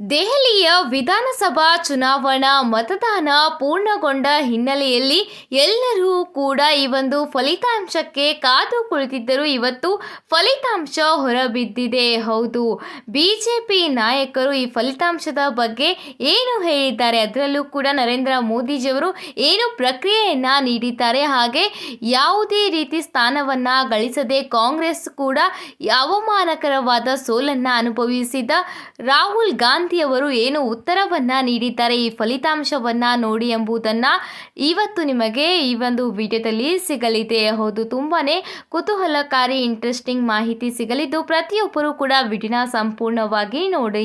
ದೆಹಲಿಯ ವಿಧಾನಸಭಾ ಚುನಾವಣಾ ಮತದಾನ ಪೂರ್ಣಗೊಂಡ ಹಿನ್ನೆಲೆಯಲ್ಲಿ ಎಲ್ಲರೂ ಕೂಡ ಈ ಒಂದು ಫಲಿತಾಂಶಕ್ಕೆ ಕಾದು ಕುಳಿತಿದ್ದರು. ಇವತ್ತು ಫಲಿತಾಂಶ ಹೊರಬಿದ್ದಿದೆ. ಹೌದು, ಬಿಜೆಪಿ ನಾಯಕರು ಈ ಫಲಿತಾಂಶದ ಬಗ್ಗೆ ಏನು ಹೇಳಿದ್ದಾರೆ? ಅದರಲ್ಲೂ ಕೂಡ ನರೇಂದ್ರ ಮೋದಿಜಿಯವರು ಏನು ಪ್ರಕ್ರಿಯೆಯನ್ನು ನೀಡಿದ್ದಾರೆ? ಹಾಗೆ ಯಾವುದೇ ರೀತಿ ಸ್ಥಾನವನ್ನು ಗಳಿಸದೆ ಕಾಂಗ್ರೆಸ್ ಕೂಡ ಅವಮಾನಕರವಾದ ಸೋಲನ್ನು ಅನುಭವಿಸಿದ ರಾಹುಲ್ ಗಾಂಧಿಯವರು ಏನು ಉತ್ತರವನ್ನ ನೀಡಿದ್ದಾರೆ, ಈ ಫಲಿತಾಂಶವನ್ನ ನೋಡಿ ಎಂಬುದನ್ನ ಇವತ್ತು ನಿಮಗೆ ಈ ಒಂದು ವಿಡಿಯೋದಲ್ಲಿ ಸಿಗಲಿದೆ. ಹೌದು, ತುಂಬಾನೇ ಕುತೂಹಲಕಾರಿ ಇಂಟ್ರೆಸ್ಟಿಂಗ್ ಮಾಹಿತಿ ಸಿಗಲಿದ್ದು, ಪ್ರತಿಯೊಬ್ಬರು ಕೂಡ ವಿಡಿಯೋನ ಸಂಪೂರ್ಣವಾಗಿ ನೋಡಿ.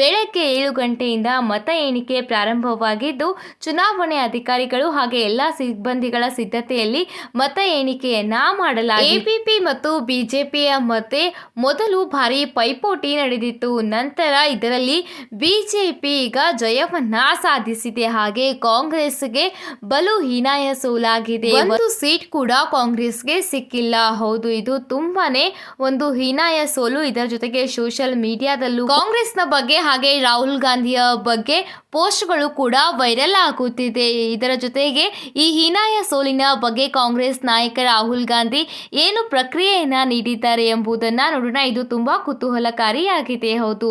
ಬೆಳಗ್ಗೆ ಏಳು ಗಂಟೆಯಿಂದ ಮತ ಎಣಿಕೆ ಪ್ರಾರಂಭವಾಗಿದ್ದು, ಚುನಾವಣೆ ಅಧಿಕಾರಿಗಳು ಹಾಗೆ ಎಲ್ಲ ಸಿಬ್ಬಂದಿಗಳ ಸಿದ್ಧತೆಯಲ್ಲಿ ಮತ ಎಣಿಕೆಯನ್ನ ಮಾಡಲಾಗಿದೆ ಎಪಿಪಿ ಮತ್ತು ಬಿಜೆಪಿಯ ಮತ್ತೆ ಮೊದಲು ಭಾರಿ ಪೈಪೋಟಿ ನಡೆದಿತ್ತು. ನಂತರ ಇದರಲ್ಲಿ ಬಿಜೆಪಿ ಈಗ ಜಯವನ್ನ ಸಾಧಿಸಿದೆ. ಹಾಗೆ ಕಾಂಗ್ರೆಸ್ಗೆ ಬಲು ಹೀನಾಯ ಸೋಲಾಗಿದೆ. ಒಂದು ಸೀಟ್ ಕೂಡ ಕಾಂಗ್ರೆಸ್ಗೆ ಸಿಕ್ಕಿಲ್ಲ. ಹೌದು ಇದು ತುಂಬಾನೇ ಒಂದು ಹೀನಾಯ ಸೋಲು. ಇದರ ಜೊತೆಗೆ ಸೋಷಿಯಲ್ ಮೀಡಿಯಾದಲ್ಲೂ ಕಾಂಗ್ರೆಸ್ನ ಬಗ್ಗೆ ಹಾಗೆ ರಾಹುಲ್ ಗಾಂಧಿಯ ಬಗ್ಗೆ ಪೋಸ್ಟ್ಗಳು ಕೂಡ ವೈರಲ್ ಆಗುತ್ತಿದೆ. ಇದರ ಜೊತೆಗೆ ಈ ಹೀನಾಯ ಸೋಲಿನ ಬಗ್ಗೆ ಕಾಂಗ್ರೆಸ್ ನಾಯಕ ರಾಹುಲ್ ಗಾಂಧಿ ಏನು ಪ್ರಕ್ರಿಯೆಯನ್ನು ನೀಡಿದ್ದಾರೆ ಎಂಬುದನ್ನ ನೋಡೋಣ. ಇದು ತುಂಬಾ ಕುತೂಹಲಕಾರಿಯಾಗಿದೆ. ಹೌದು,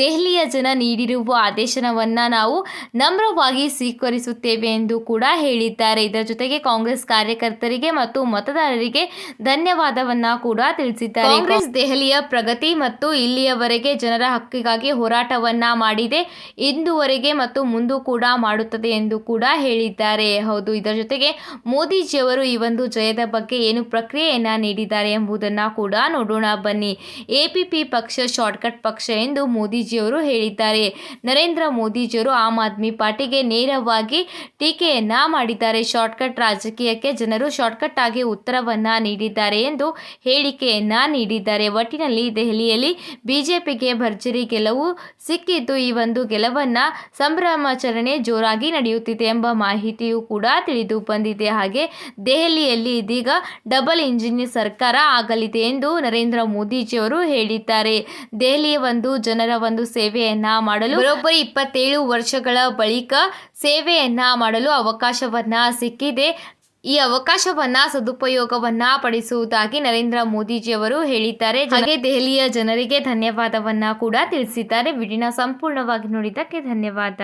ದೆಹಲಿಯ ಜನ ನೀಡಿರುವ ಆದೇಶನವನ್ನ ನಾವು ನಮ್ರವಾಗಿ ಸ್ವೀಕರಿಸುತ್ತೇವೆ ಎಂದು ಕೂಡ ಹೇಳಿದ್ದಾರೆ. ಇದರ ಜೊತೆಗೆ ಕಾಂಗ್ರೆಸ್ ಕಾರ್ಯಕರ್ತರಿಗೆ ಮತ್ತು ಮತದಾರರಿಗೆ ಧನ್ಯವಾದವನ್ನ ಕೂಡ ತಿಳಿಸಿದ್ದಾರೆ. ಕಾಂಗ್ರೆಸ್ ದೆಹಲಿಯ ಪ್ರಗತಿ ಮತ್ತು ಇಲ್ಲಿಯವರೆಗೆ ಜನರ ಹಕ್ಕಿಗಾಗಿ ಹೋರಾಟವನ್ನ ಮಾಡಿದೆ. ಇಂದುವರೆಗೆ ಮತ್ತು ಮುಂದೂ ಕೂಡ ಮಾಡುತ್ತದೆ ಎಂದು ಕೂಡ ಹೇಳಿದ್ದಾರೆ. ಹೌದು, ಇದರ ಜೊತೆಗೆ ಮೋದಿಜಿಯವರು ಈ ಒಂದು ಜಯದ ಬಗ್ಗೆ ಏನು ಪ್ರಕ್ರಿಯೆಯನ್ನು ನೀಡಿದ್ದಾರೆ ಎಂಬುದನ್ನ ಕೂಡ ನೋಡೋಣ. ಬನ್ನಿ ಎಪಿಪಿ ಪಕ್ಷ, ಶಾರ್ಟ್ಕಟ್ ಪಕ್ಷ ಎಂದು ಮೋದಿಜಿಯವರು ಹೇಳಿದ್ದಾರೆ. ನರೇಂದ್ರ ಮೋದಿಜಿಯವರು ಆಮ್ ಆದ್ಮಿ ಪಾರ್ಟಿಗೆ ನೇರವಾಗಿ ಟೀಕೆಯನ್ನ ಮಾಡಿದ್ದಾರೆ. ಶಾರ್ಟ್ಕಟ್ ರಾಜಕೀಯಕ್ಕೆ ಜನರು ಶಾರ್ಟ್ಕಟ್ ಆಗಿ ಉತ್ತರವನ್ನ ನೀಡಿದ್ದಾರೆ ಎಂದು ಹೇಳಿಕೆಯನ್ನ ನೀಡಿದ್ದಾರೆ. ಒಟ್ಟಿನಲ್ಲಿ ದೆಹಲಿಯಲ್ಲಿ ಬಿಜೆಪಿಗೆ ಭರ್ಜರಿ ಗೆಲುವು ಸಿಕ್ಕಿದ್ದು ಈ ಒಂದು ಗೆಲುವನ್ನ ಸಂಭ್ರಮಾಚರಣೆ ಜೋರಾಗಿ ನಡೆಯುತ್ತಿದೆ ಎಂಬ ಮಾಹಿತಿಯೂ ಕೂಡ ತಿಳಿದು ಬಂದಿದೆ. ಹಾಗೆ ದೆಹಲಿಯಲ್ಲಿ ಇದೀಗ ಡಬಲ್ ಇಂಜಿನ್ ಸರ್ಕಾರ ಆಗಲಿದೆ ಎಂದು ನರೇಂದ್ರ ಮೋದಿಜಿಯವರು ಹೇಳಿದ್ದಾರೆ. ದೆಹಲಿಯ ಒಂದು ಜನರ ಒಂದು ಸೇವೆಯನ್ನ ಮಾಡಲು ಬರೋಬ್ಬರಿ ಇಪ್ಪತ್ತೇಳು ವರ್ಷಗಳ ಬಳಿಕ ಸೇವೆಯನ್ನ ಮಾಡಲು ಅವಕಾಶವನ್ನ ಸಿಕ್ಕಿದೆ. ಈ ಅವಕಾಶವನ್ನ, ಸದುಪಯೋಗವನ್ನ ಪಡಿಸುವುದಾಗಿ ನರೇಂದ್ರ ಮೋದಿಜಿಯವರು ಹೇಳಿದ್ದಾರೆ. ಹಾಗೆ ದೆಹಲಿಯ ಜನರಿಗೆ ಧನ್ಯವಾದವನ್ನ ಕೂಡ ತಿಳಿಸಿದ್ದಾರೆ. ವಿಡಿಯೋನ ಸಂಪೂರ್ಣವಾಗಿ ನೋಡಿದ್ದಕ್ಕೆ ಧನ್ಯವಾದ.